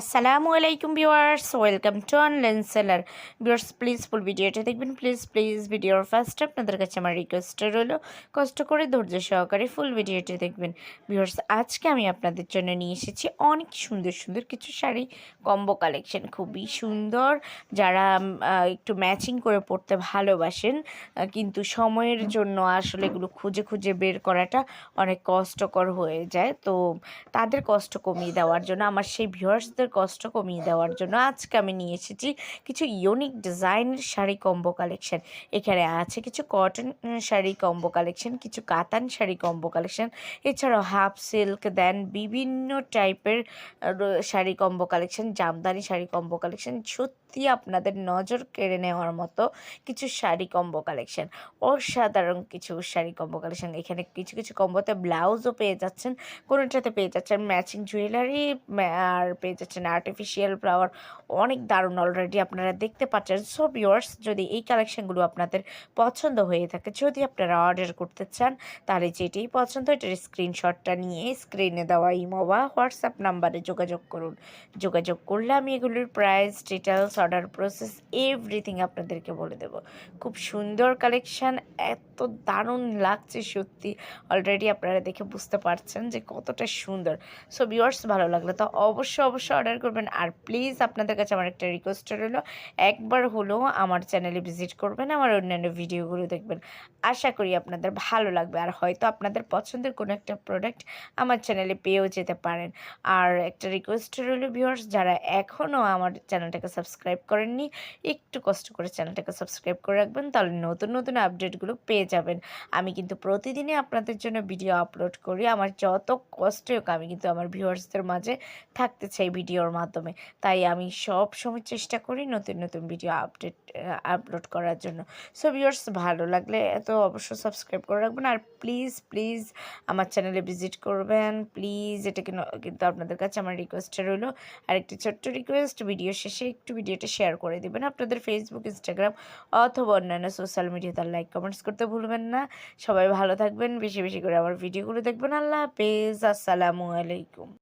আসসালামু আলাইকুম viewers welcome to online seller viewers please full ভিডিওটা দেখবেন। প্লিজ প্লিজ ভিডিওর ফার্স্ট আপনাদের কাছে আমার রিকোয়েস্ট রইল। কষ্ট করে ধৈর্য সহকারে ফুল ভিডিওটা দেখবেন। ভিউয়ার্স আজকে আমি আপনাদের জন্য নিয়ে এসেছি অনেক সুন্দর সুন্দর কিছু শাড়ি কম্বো কালেকশন খুবই সুন্দর। যারা একটু ম্যাচিং করে পড়তে ভালোবাসেন কিন্তু সময়ের জন্য আসলে এগুলো খুঁজে খুঁজে বের করাটা অনেক কষ্টকর হয়ে যায়। তো তাদের কষ্ট কমিয়ে দেওয়ার জন্য আমার সেই ভিউয়ার্সদের কষ্ট কমিয়ে দেওয়ার জন্য আজকে আমি নিয়ে এসেছি কিছু ইউনিক ডিজাইনের শাড়ি কম্বো কালেকশন এখানে আছে কিছু কটন শাড়ি কম্বো কালেকশন কিছু কাতান শাড়ি কম্বো কালেকশন এছাড়াও হাফ সিল্ক দেন বিভিন্ন টাইপের sari combo collection Jamdani sari combo collection সত্যি আপনাদের নজর কেড়ে নেওয়ার মতো কিছু শাড়ি কম্বো কালেকশন অসাধারণ কিছু শাড়ি কম্বো কালেকশন এখানে কিছু কিছু কম্বোতে ব্লাউজও পেয়ে যাচ্ছেন, কোনোটাতে পেয়ে যাচ্ছেন? ম্যাচিং জুয়েলারি আর পেয়ে যাচ্ছেন আর্টিফিশিয়াল ফ্লাওয়ার অনেক দারুণ অলরেডি আপনারা দেখতে পাচ্ছেন। সো ভিউয়ার্স যদি এই কালেকশনগুলো আপনাদের পছন্দ হয়ে থাকে, যদি আপনারা অর্ডার করতে চান, তাহলে যেটাই পছন্দ, এটার স্ক্রিনশটটা নিয়ে স্ক্রিনে দেওয়া ইমো বা হোয়াটসঅ্যাপ নাম্বারে যোগাযোগ করুন। যোগাযোগ করলে আমি এগুলোর price details order process everything আপনাদেরকে বলে দেব। খুব সুন্দর কালেকশন এত দারুণ লাগছে সত্যি। অলরেডি আপনারা দেখে বুঝতে পারছেন যে কতটা সুন্দর। সো ভিউয়ার্স ভালো লাগলে তো অবশ্যই অবশ্যই অর্ডার করবেন। আর প্লিজ আপনাদের কাছে আমার একটা রিকোয়েস্ট রইল। একবার হলেও আমার চ্যানেলে ভিজিট করবেন, আমার অন্যান্য ভিডিওগুলো দেখবেন। আশা করি আপনাদের ভালো লাগবে। আর হয়তো আপনাদের পছন্দের কোনো একটা প্রোডাক্ট আমার চ্যানেলে পেয়েও যেতে পারেন। আর একটা রিকোয়েস্ট রইল ভিউয়ার্স যারা এখনও আমার চ্যানেলটাকে সাবস্ক্রাইব করেননি, একটু কষ্ট করে চ্যানেলটাকে সাবস্ক্রাইব করে রাখবেন, তাহলে নতুন নতুন আপডেটগুলো পেয়ে যাবেন। আমি কিন্তু প্রতিদিনই আপনাদের জন্য ভিডিও আপলোড করি। আমার যত কষ্ট হোক, আমি কিন্তু আমার ভিউয়ার্সদের মাঝে থাকতে চাই ভিডিওর মাধ্যমে। তাই আমি সব সময় চেষ্টা করি নতুন নতুন ভিডিও আপডেট আপলোড করার জন্য। সো ভিউয়ার্স ভালো লাগলে এত অবশ্যই সাবস্ক্রাইব করে রাখবেন। আর প্লিজ প্লিজ আমার চ্যানেলে ভিজিট করবেন। প্লিজ এটা কিন্তু আপনাদের কাছে আমার রিকোয়েস্টটা রইল। আর একটি ছোট্ট রিকোয়েস্ট ভিডিও শেষে একটু ভিডিওটা শেয়ার করে দিবেন। আপনাদের ফেসবুক ইনস্টাগ্রাম অথবা অন্যান্য সোশ্যাল মিডিয়াতে লাইক কমেন্টস করতে ভুলবেন না। সবাই ভালো থাকবেন, বেশি বেশি করে আমার ভিডিওগুলো দেখবেন। আল্লাহ হাফেজ। আসসালামু আলাইকুম।